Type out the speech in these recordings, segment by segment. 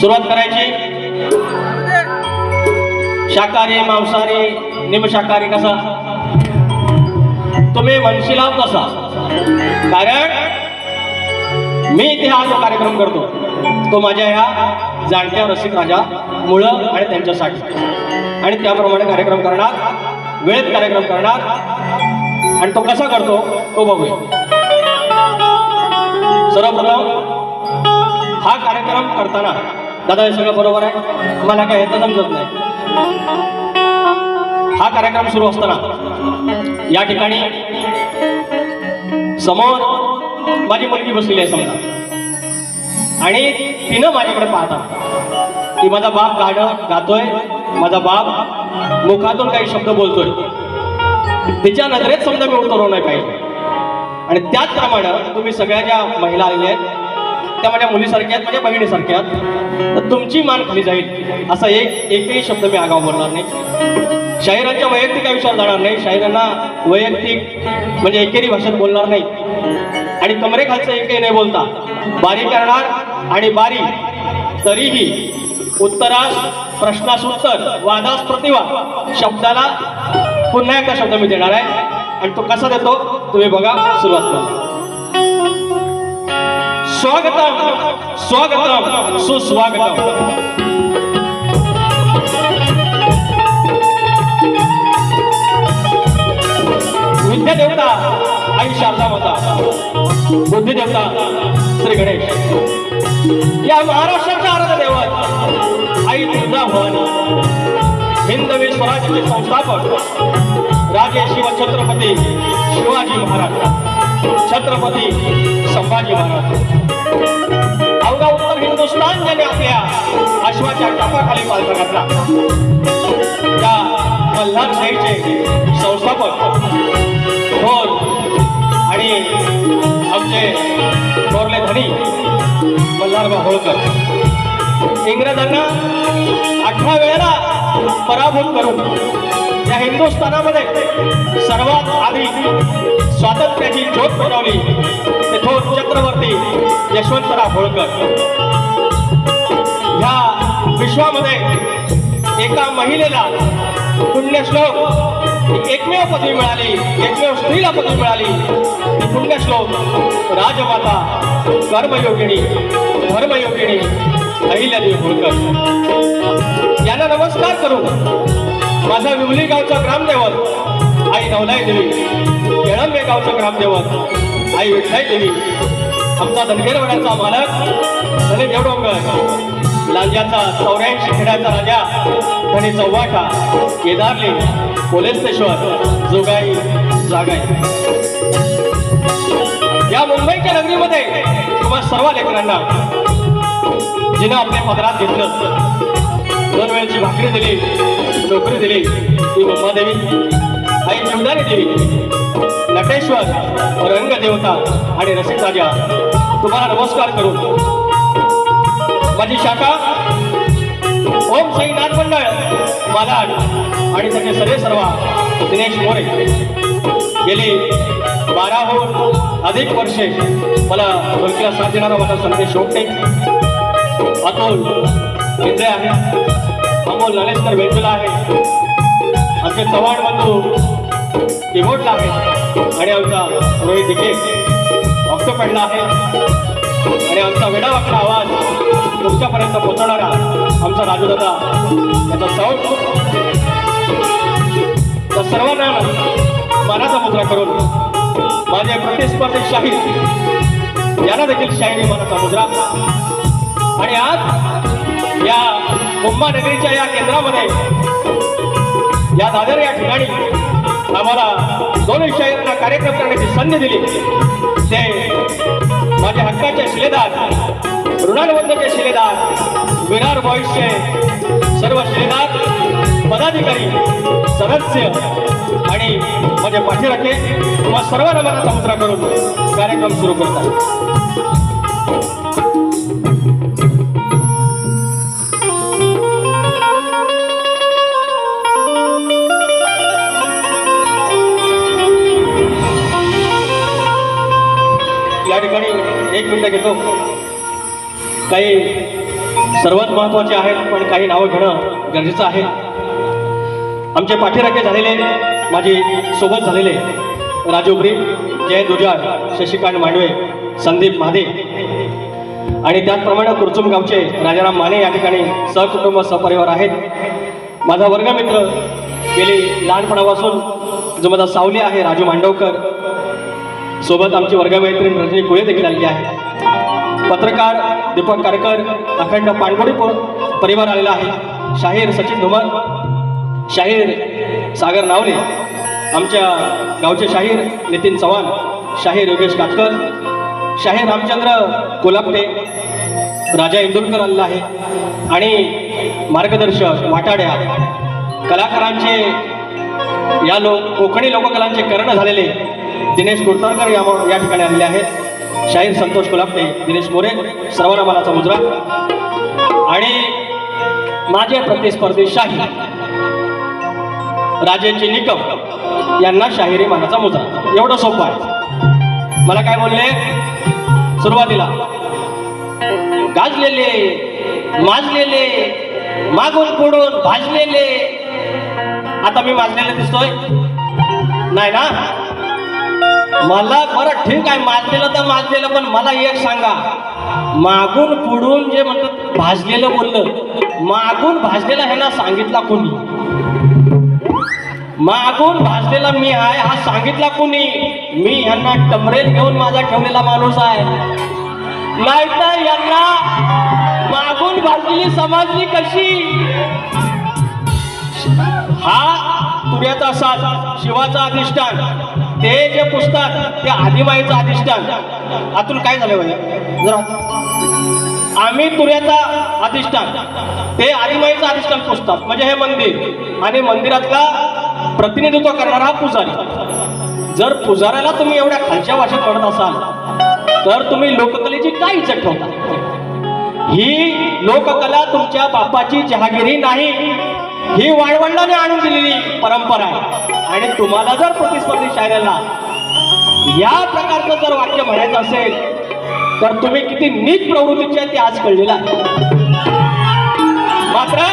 सुरुवात करायची. शाकाहारी मांसाहारी निमशाकाहारी कसा? तुम्ही म्हणशील आहात कारण मी इथे हा जो कार्यक्रम करतो तो माझ्या ह्या जाणत्या रसिक राजा मुळं आणि त्यांच्यासाठी. आणि त्याप्रमाणे कार्यक्रम करणार वेळेत कार्यक्रम करणार आणि तो कसा करतो तो बघूया. सर्वप्रथम हा कार्यक्रम करताना दादा हे सगळं बरोबर आहे? मला काय ह्याचं समजत नाही. हा कार्यक्रम सुरू असताना या ठिकाणी समोर माझी मुलगी बसलेली आहे समजा. आणि तिनं माझ्याकडे पाहता. की माझा बाप गाणं गातोय माझा बाप मुखातून काही शब्द बोलतोय. तिच्या नजरेत समजा मी उतरवू नाही पाहिजे आणि त्याचप्रमाणे तुम्ही सगळ्या ज्या महिला आलेल्या आहेत त्या माझ्या मुलीसारख्या आहेत माझ्या बहिणीसारख्या आहेत. तर तुमची मान खाली जाईल. असा एक एकही शब्द मी आगाव बोलणार नाही. शाहिरांच्या वैयक्तिक आयुष्यात जाणार नाही. शाहिरांना वैयक्तिक म्हणजे एकेरी भाषेत बोलणार नाही. आणि कमरेखालचं एकही नाही बोलता बारी करणार आणि बारी तरीही उत्तरास प्रश्नास उत्तर वादास प्रतिवाद शब्दाला पुन्हा एकदा शब्द मी देणार आहे. आणि तो कसा देतो? तुम्ही बघा सुरुवात करा. स्वागतम स्वागतम सुस्वागतम. विद्यादेवता आई शारदा माता. बुद्धिदेवता श्री गणेश. या महाराष्ट्राच्या आराध्य देवत आई दुर्गा भवानी हिंदवी स्वराज्याचे संस्थापक राजे शिव छत्रपती शिवाजी महाराज. छत्रपती संभाजी महाराज. अवघा उत्तर हिंदुस्थान ज्याने आपल्या अश्वाच्या टापाखाली पालथा घातला. त्या मल्हार शाहीचे संस्थापक थोर आणि आमचे थोरले धनी मल्हारबा होळकर. इंग्रजांना अठरा वेळेला पराभूत करून हिंदुस्थानामध्ये सर्वात आधी स्वातंत्र्याची ज्योत बनवली ते थोर छत्रवर्ती यशवंतराव होळकर. ह्या विश्वामध्ये एका महिलेला पुण्यश्लोक एकमेव पदवी मिळाली एकमेव स्त्रीला पदवी मिळाली. पुण्यश्लोक राजमाता कर्मयोगिनी धर्मयोगिणी अहिल्यादेवी होळकर. यांना नमस्कार करून माझा विमली गावचा ग्रामदेवत. आई नवलाई देवी. केळंबे गावचं ग्रामदेवत. आई विठ्ठाई देवी. आमचा धनगरवाड्याचा मालक धने देवडोंगर. लांजाचा चौऱ्याऐंशी खेड्याचा राजा धने चौवाटा केदारली पोलेस्तेश्वर जोगाई जागाई. या मुंबईच्या नगरीमध्ये तुम्हा सर्व लेकरांना जिनं आपल्या पदरात घेतलं दोन वेळची भाकरी दिली नोकरी दिली ती देवी आई जीवदारी देवी नटेश्वर रंगदेवता आणि रसिक राजा तुम्हाला नमस्कार करू माझी शाखा ओम साई नाथ मंडळ मालाड आणि त्याचे सरे सर्व दिनेश मोरे गेली बाराहून अधिक वर्षे मला मुलगीला साथ देणारा माझा संदेश शोधते अतुल इंद्रे आहे अमोल नरेशकर वेचला आहे. आमचे चव्हाण बंधू किबोर्डला आहे आणि आमचा रोहित दिखे. भक्त पडला आहे. आणि आमचा वेडावाकडा आवाज तुमच्यापर्यंत पोहोचवणारा आमचा राजूदादा. याचा साऊंड तर सर्वांना मानाचा मुद्रा करून माझे प्रतिस्पर्धी शाहीर यांना देखील शाहिरी मानाचा मुद्रा. आणि आज या मुंबा नगरीच्या या केंद्रामध्ये या दादर या ठिकाणी आम्हाला दोन शाहिरांना कार्यक्रम करण्याची संधी दिली. ते माझ्या हक्काचे शिलेदार ऋणानुबंधचे शिलेदार विरार बॉईसचे सर्व शिलेदार पदाधिकारी सदस्य आणि माझे पाठीराखे किंवा सर्वांना मला समुद्रा करून कार्यक्रम सुरू करतात. एक घेतो काही सर्वात महत्त्वाचे आहेत पण काही नावं घेणं गरजेचं आहे. आमचे पाठीराखे झालेले माझे सोबत झालेले राजू ब्रीम जय दुजाड शशिकांत मांडवे संदीप महादे. आणि त्याचप्रमाणे कुरचुम गावचे राजाराम माने या ठिकाणी सहकुटुंब सहपरिवार आहेत. माझा वर्गमित्र गेली लहानपणापासून जो माझा सावली आहे राजू मांडवकर सोबत आमची वर्गमैत्रीण रजनी कुळे देखील आलेली आहे. पत्रकार दीपक कारकर अखंड पाणबुडी परिवार आलेला आहे. शाहीर सचिन धुमर शाहीर सागर नावले आमच्या गावचे शाहीर नितीन चव्हाण शाहीर योगेश कातकर शाहीर रामचंद्र कोलापटे राजा इंदुरकर आलेला आहे. आणि मार्गदर्शक वाटाड्या कलाकारांचे या लोक कोकणी लोककलांचे कर्ण झालेले दिनेश कुर्तारकर या या ठिकाणी आलेले आहेत. शाहीर संतोष कुलापटे दिनेश मोरे सर्वांना मानाचा मुजरा. आणि माझे प्रतिस्पर्धी शाही राजेची निकम यांना शाहिरी मानाचा मुजरा. एवढं सोपं आहे. मला काय बोलले? सुरुवातीला गाजलेले माजलेले मागून पुढून भाजलेले. आता मी माजलेले दिसतोय. नाही ना? मला बरं ठीक आहे माजलेलं तर माजलेलं पण मला एक सांगा. मागून पुढून जे म्हणतात भाजलेलं बोललं मागून भाजलेलं ह्यांना सांगितला कोणी? मागून भाजलेला मी आहे हा सांगितला कोणी? मी यांना टमरेल घेऊन माझा ठेवलेला माणूस आहे. नाहीतर यांना मागून भाजलेली समाजली कशी? हा तुऱ्याचा साथ शिवाचा अधिष्ठान. ते जे पुस्तक ते आदिमाईचं अधिष्ठान. आतून काय झालं म्हणजे जरा. आम्ही तुऱ्याचा अधिष्ठान. ते आदिमाईचं अधिष्ठान पुस्तक म्हणजे हे मंदिर. आणि मंदिरातला प्रतिनिधित्व करणारा हा पुजारी. जर पुजाऱ्याला तुम्ही एवढ्या खालच्या भाषेत म्हणत असाल तर तुम्ही लोककलेची काय इज्जत ठेवता? ही लोककला तुमच्या बापाची जहागिरी नाही. ही वाळवंडाने आणून दिलेली परंपरा आहे. आणि तुम्हाला जर प्रतिस्पर्धी शायराला या प्रकारचं जर वाक्य म्हणायचं असेल तर तुम्ही किती नीच प्रवृत्तीचे आहे ते आज कळलेला मात्र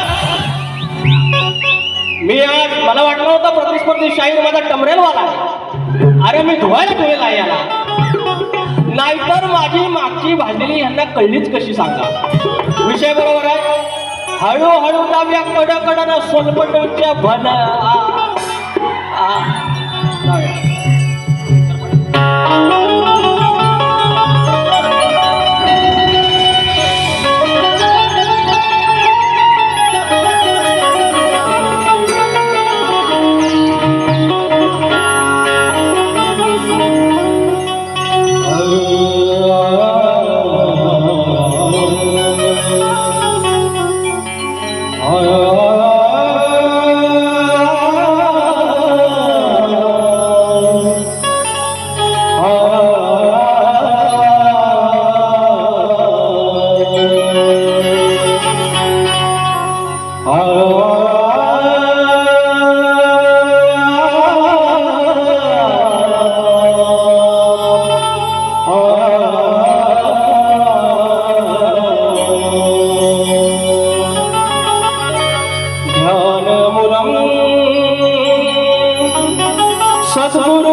मी आज मला वाटलं होतं प्रतिस्पर्धी शाहीर माझा टमरेलवाला आहे. अरे मी धुवायला ठेवलेला आहे याला. नाहीतर माझी मागची भाजलेली यांना कळलीच कशी सांगा. विषय बरोबर आहे. हळूहळू जाऊया कडकडन सोनपटच्या भन Rồi. सद्गुरुर्मूर्ति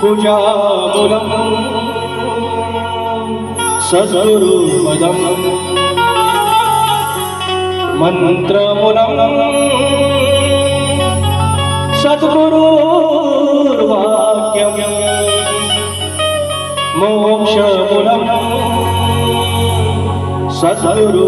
पूजामुरं सद्गुरुपदम् मन्त्रमुलं सद्गुरुर्वाक्यम् मोक्षमुलम् सद्गुरु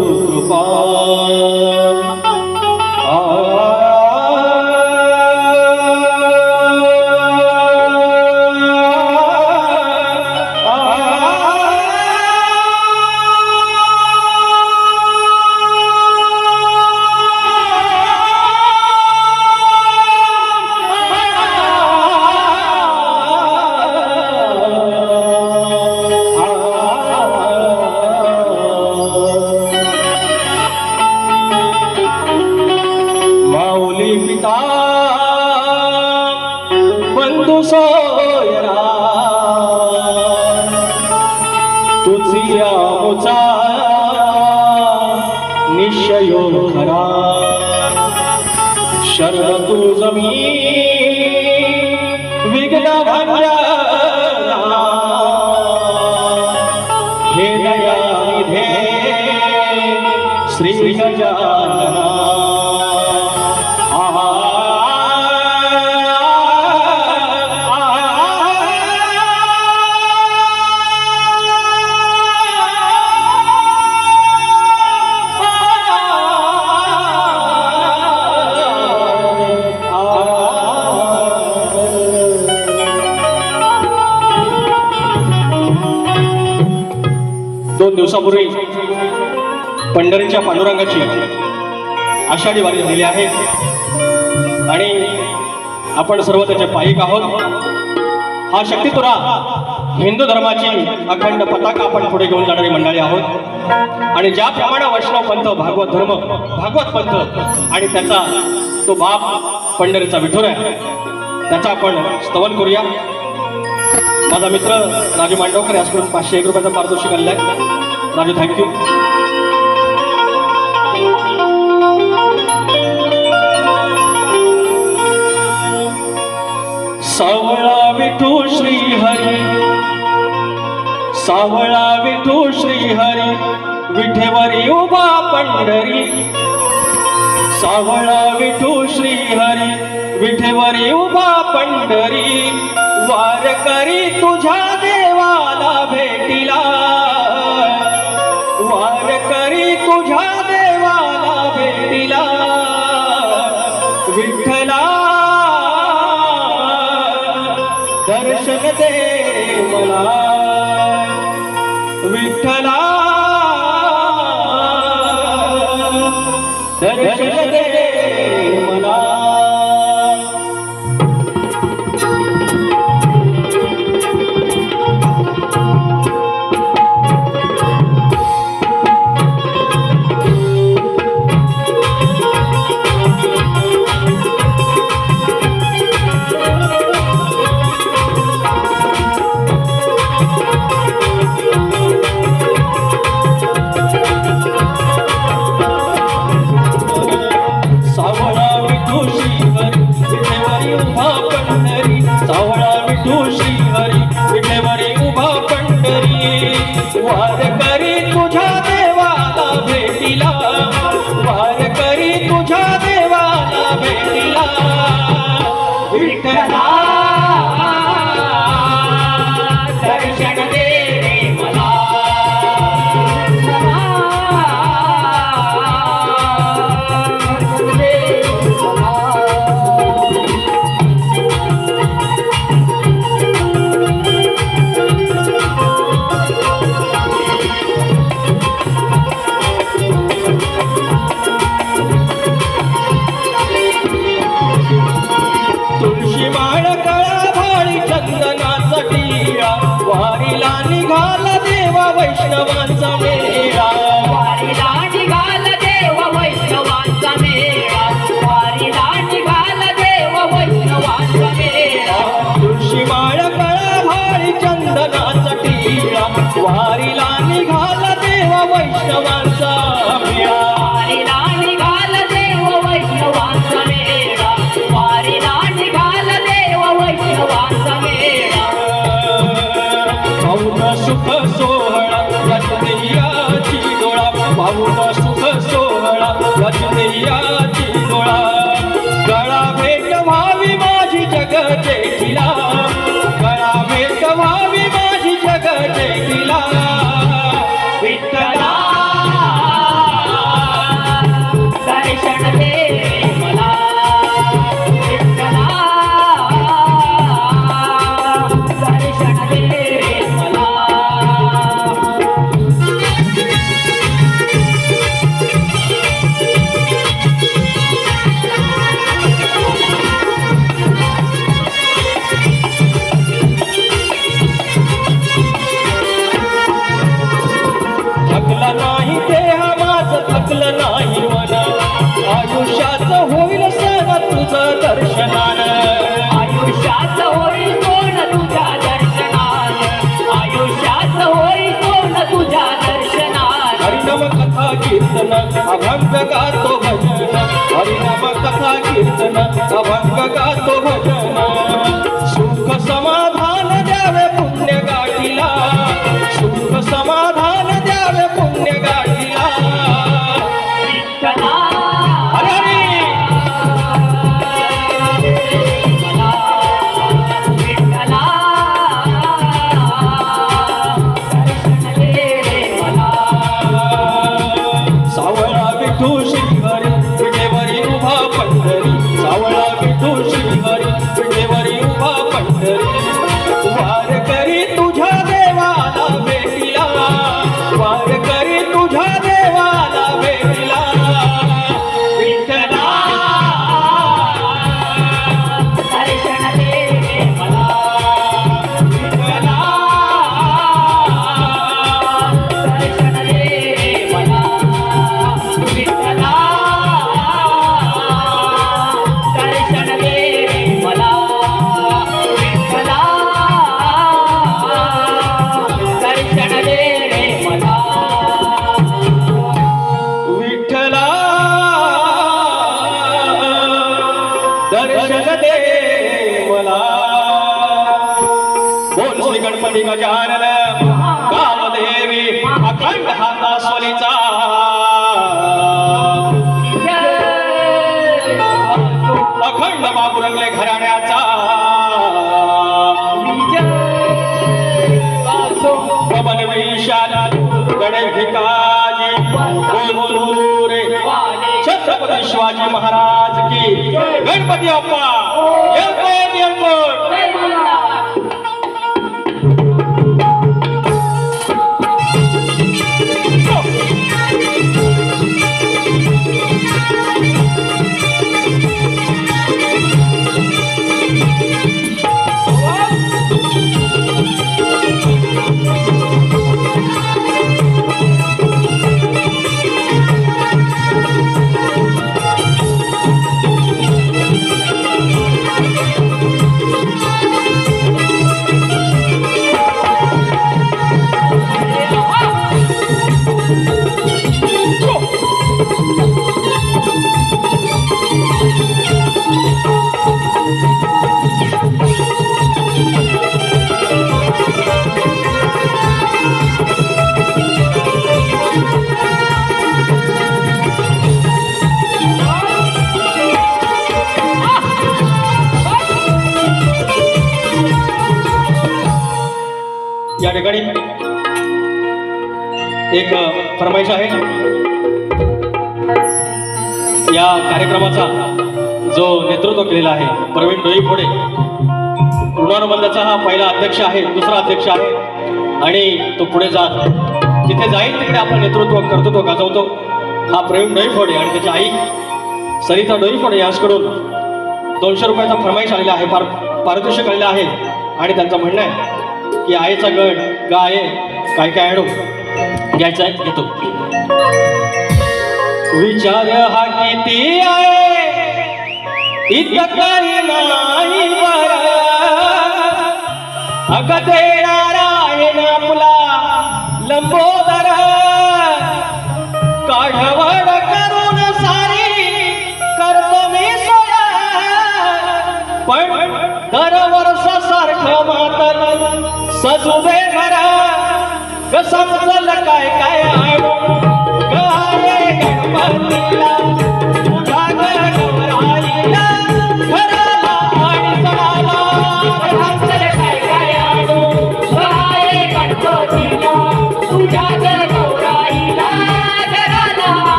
दिवसापूर्वी पंढरीच्या पांडुरंगाची आषाढी वारी झालेली आहे. आणि आपण सर्व त्याचे पायिक आहोत. हा शक्तितुरा हिंदू धर्माची अखंड पताका आपण पुढे घेऊन जाणारी मंडळी आहोत. आणि ज्याप्रमाणे वैष्णव पंथ भागवत धर्म भागवत पंथ आणि त्याचा तो बाप पंढरीचा विठुर आहे त्याचा आपण स्तवन करूया. माझा मित्र राजू मांडवकर याचकडून पाचशे एक रुपयाचा पारितोषिक आणलाय. राजू थँक्यू सावळा विठू श्री हरी. सावळा विठू श्री हरी. विठेवरी उभा पंढरी. सावळा विठू श्री हरी. विठेवरी उभा पंढरी. वार करी तुझ्या देवाला भेटिला. करी जग कथा कीर्तन अभंग गातो भजन. हरिनाम कथा कीर्तन अभंग गातो भजन. छत्रपती शिवाजी महाराज की. गणपती अप्पा फरमाईश आहे. या कार्यक्रमाचा जो नेतृत्व केलेला आहे प्रवीण डोईफोडे ऋणानुबंधाचा हा पहिला अध्यक्ष आहे दुसरा अध्यक्ष आहे आणि तो पुढे जात जिथे जाईल तिकडे आपण नेतृत्व कर्तृत्व गाजवतो. हा प्रवीण डोईफोडे आणि त्याची आई सरिता डोईफोडे याचकडून दोनशे रुपयाचा फरमाईश आलेला आहे फार पारितोषिक आलेलं आहे. आणि त्यांचं म्हणणं आहे की आईचा गण गाय काय काय आणू? घ्यायचा आहे? घेतो विचार हा किती आहे? इतकं काही नाही बर. अग देणारा आहे ना आपला लंबोदर. काढवड करून सारी करतो मी सोया. पण दरवर्ष सारखं मातर सजुबे घरा. समजलं काय? काय आणू गाये गणपतीला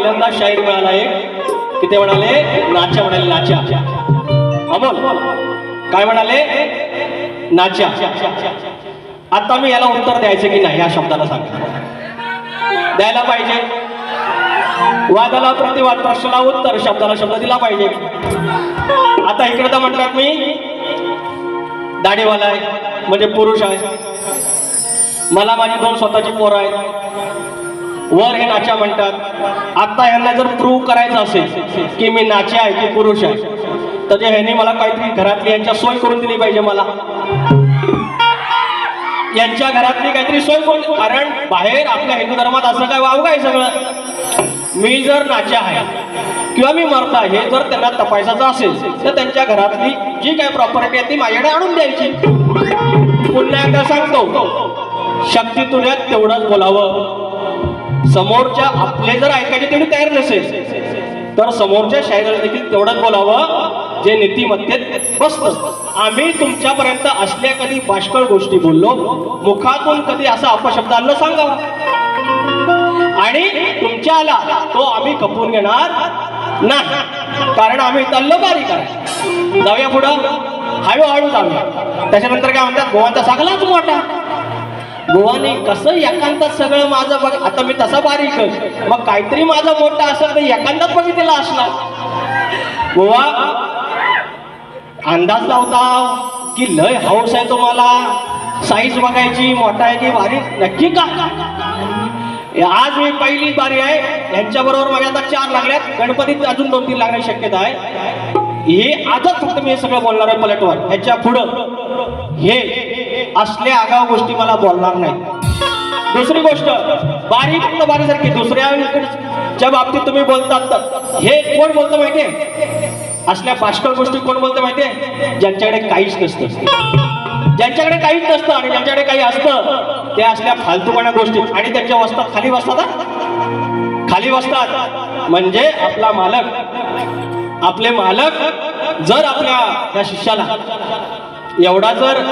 पहिल्यांदा शाहीर मिळाला एक. की ते म्हणाले? नाच्या म्हणाले नाच्या अमोल काय म्हणाले? नाच्या आता मी याला उत्तर द्यायचं की नाही या शब्दाला सांगा. द्यायला पाहिजे. वादाला प्रतिवाद प्रश्नाला उत्तर शब्दाला शब्द दिला पाहिजे. आता इकडे तर म्हणतात मी दाढीवाला आहे म्हणजे पुरुष आहे. मला माझी दोन स्वतःची पोरं आहेत. वर हे नाच्या म्हणतात. आता यांना जर प्रूव्ह करायचं असेल की मी नाचे आहे की पुरुष आहे तर ते ह्यांनी मला काहीतरी घरातली यांच्या सोय करून दिली पाहिजे मला. यांच्या घरातली काहीतरी सोय करून कारण बाहेर आपल्या हिंदू धर्मात असं काय वावग आहे सगळं? मी जर नाचे आहे किंवा मी मरत आहे जर त्यांना तपासायचं असेल तर त्यांच्या घरातली जी काही प्रॉपर्टी आहे ती माझ्याकडे आणून द्यायची. पुन्हा एकदा सांगतो. शक्ती तुल्यात तेवढंच बोलावं. समोरच्या आपले जर ऐकायचे तेवढी तयार नसेल तर समोरच्या शायराला देखील तेवढंच बोलावं जे नीतिमत्तेत बसत. आम्ही तुमच्यापर्यंत असल्या कधी बाष्कळ गोष्टी बोललो मुखातून कधी असा अपशब्द आणलं सांगावं आणि तुमच्या आला तो आम्ही खपवून घेणार नाही. कारण आम्ही तल्ल बारी करा जाऊया पुढं. हळूहळू जाऊया. त्याच्यानंतर काय म्हणतात? गोवाचा सगळाच मोठा. गोवाने कसं एकांतात सगळं माझं बघ आता मी तसा बारीक मग काहीतरी माझं मोठं असेल तर एकांतात बघितलेला असणार. गोवा अंदाज लावता की लय हाऊस आहे तुम्हाला. साईज बघायची मोठा आहे की बारीक नक्की का? आज मी पहिली बारी आहे यांच्या बरोबर माझ्या आता चार लागल्यात. गणपतीत अजून दोन तीन लागण्याची शक्यता आहे. हे आजच फक्त मी हे सगळं बोलणार आहे पलटवर. ह्याच्या पुढं. हे असल्या आगाव गोष्टी मला बोलणार नाही दुसरी गोष्ट बारी बारीसारखी दुसऱ्याच्या बाबतीत तुम्ही बोलतात तर. हे कोण बोलतं माहितीये? असल्या पाष्कळ गोष्टी कोण बोलतं माहितीये? ज्यांच्याकडे काहीच नसतं. ज्यांच्याकडे काहीच नसतं आणि ज्यांच्याकडे काही असतं ते असल्या फालतूपणा गोष्टी. आणि त्यांच्या वस्तात खाली बसतात खाली बसतात. म्हणजे आपला मालक आपले मालक जर आपल्या या शिष्याला एवढा जर